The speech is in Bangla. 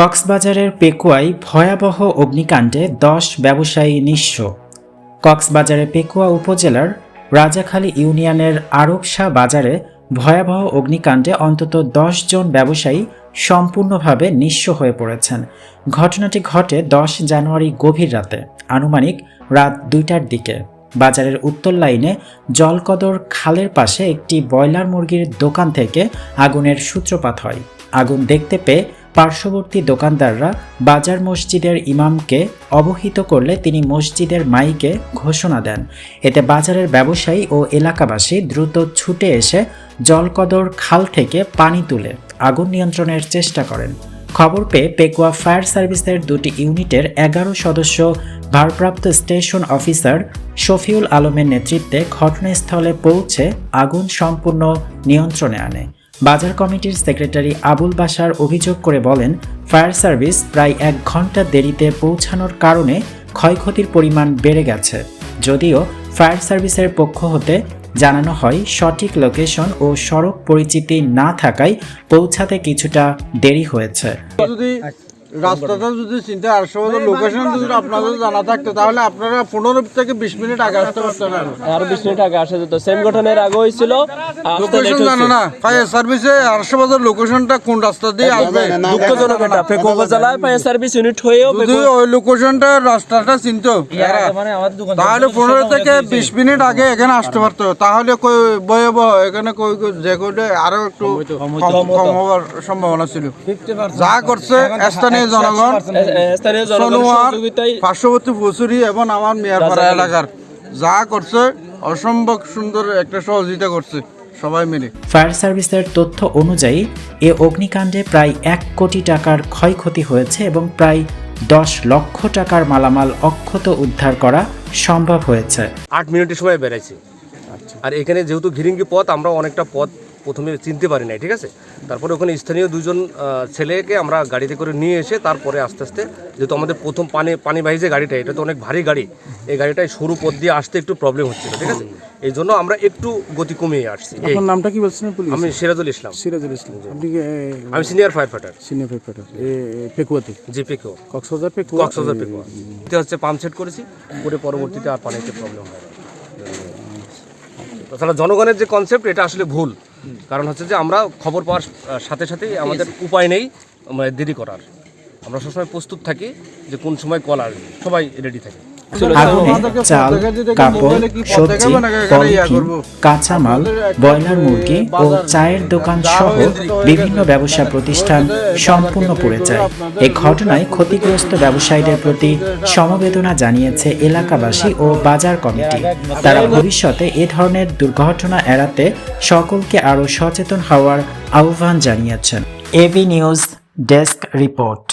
কক্সবাজারের পেকুয়ায় ভয়াবহ অগ্নিকাণ্ডে দশ ব্যবসায়ী নিঃস্ব। কক্সবাজারের পেকুয়া উপজেলার রাজাখালী ইউনিয়নের আরবশা বাজারে ভয়াবহ অগ্নিকাণ্ডে অন্তত দশ জন ব্যবসায়ী সম্পূর্ণভাবে নিঃস্ব হয়ে পড়েছেন। ঘটনাটি ঘটে দশ জানুয়ারি গভীর রাতে, আনুমানিক রাত দুইটার দিকে। বাজারের উত্তর লাইনে জলকদর খালের পাশে একটি ব্রয়লার মুরগির দোকান থেকে আগুনের সূত্রপাত হয়। আগুন দেখতে পেয়ে পার্শ্ববর্তী দোকানদাররা বাজার মসজিদের ইমামকে অবহিত করলে তিনি মসজিদের মাইকে ঘোষণা দেন। এতে বাজারের ব্যবসায়ী ও এলাকাবাসী দ্রুত ছুটে এসে জলকদর খাল থেকে পানি তুলে আগুন নিয়ন্ত্রণের চেষ্টা করেন। খবর পেয়ে পেকুয়া ফায়ার সার্ভিসের দুটি ইউনিটের এগারো সদস্য ভারপ্রাপ্ত স্টেশন অফিসার শফিউল আলমের নেতৃত্বে ঘটনাস্থলে পৌঁছে আগুন সম্পূর্ণ নিয়ন্ত্রণে আনে। বাজার কমিটির সেক্রেটারি আবুল বাসার অভিযোগ করে বলেন ফায়ার সার্ভিস প্রায় এক ঘণ্টা দেরিতে পৌঁছানোর কারণে ক্ষয়ক্ষতির পরিমাণ বেড়ে গেছে। যদিও ফায়ার সার্ভিসের পক্ষ হতে জানানো হয় সঠিক লোকেশন ও সড়ক পরিচিতি না থাকায় পৌঁছাতে কিছুটা দেরি হয়েছে। যদি রাস্তাটা যদি চিন্তা লোকেশন যদি আপনাদের জানা থাকতো তাহলে আপনারা পনেরো থেকে বিশ মিনিট আগে আসতে পারতেন আর। আর বিশ মিনিট আগে আসা যেত। সেম ঘটনার আগে হয়েছিল। লোকেশন জানো না। ফায়ার সার্ভিসে বাজার লোকেশনটা কোন রাস্তা দিয়ে আসবে? দুঃখজনক এটা। ফায়ার সার্ভিস ইউনিট হয়েও যদি ওই লোকেশনটা রাস্তাটা চিনতো তাহলে পনেরো থেকে বিশ। মিনিট আগে এখানে আসতে পারতো। তাহলে কই বয়ে বয়ে এখানে কই যে কোটে আরও একটু কম কম হওয়ার সম্ভাবনা ছিল। যা করছে স্থানীয় স্থানীয় সোনোয়ার পার্শ্ববর্তী ফুসুরি এবং আমার মিয়ারপাড়া এলাকার যা করছে অসম্ভব সুন্দর একটা সহযোগিতা করছে সবাই মিলে। ফায়ার সার্ভিসের তথ্য অনুযায়ী এ অগ্নিকাণ্ডে প্রায় এক কোটি টাকার ক্ষয়ক্ষতি হয়েছে এবং প্রায় দশ লক্ষ টাকার মালামাল অক্ষত উদ্ধার করা সম্ভব হয়েছে। আট মিনিটের সময় বেড়েছে। আর এখানে যেহেতু ঘিরিঙ্গি পথ আমরা অনেকটা পথ প্রথমে চিনতে পারি নাই ঠিক আছে? তারপরে ওখানে স্থানীয় দুজন ছেলেকে আমরা গাড়িতে করে নিয়ে এসে তারপরে আস্তে আস্তে যেহেতু আমাদের প্রথম পানি পানিবাহী যে গাড়িটা এটা তো অনেক ভারী গাড়ি এই গাড়িটায় সরু পথ দিয়ে আসতে একটু প্রবলেম হচ্ছিল ঠিক আছে? এই জন্য আমরা একটু গতি কমিয়ে আসছি। আপনার নামটা কি বলছেন? পুলিশ আমি সিরাজুল ইসলাম। সিরাজুল ইসলাম। আপনি আমি senior fire fighter senior paper পেকুয়াতে? জিপিকেও কক্সবাজার পেকুয়া? কক্সবাজার পেকুয়া। এটা হচ্ছে পাম্প সেট করেছি করে পরবর্তীতে আর পানিতে প্রবলেম হয়। তাছাড়া জনগণের যে কনসেপ্ট এটা আসলে ভুল। কারণ হচ্ছে যে আমরা খবর পাওয়ার সাথে সাথেই আমাদের উপায় নেই আমরা দেরি করার। আমরা সবসময় প্রস্তুত থাকি যে কোন সময় কল আসবে। সবাই রেডি থাকে। আগুনে চাল কাপড় সবজি পলিথিন কাঁচামাল ব্রয়লার মুরগি ও চায়ের দোকান সহ বিভিন্ন ব্যবসা প্রতিষ্ঠান সম্পূর্ণ পড়ে যায় এ ঘটনায় ক্ষতিগ্রস্ত ব্যবসায়ীদের প্রতি সমবেদনা জানিয়েছে এলাকাবাসী ও বাজার কমিটি তারা ভবিষ্যতে এ ধরনের দুর্ঘটনা এড়াতে সকলকে আরও সচেতন হওয়ার আহ্বান জানিয়েছেন এবি নিউজ ডেস্ক রিপোর্ট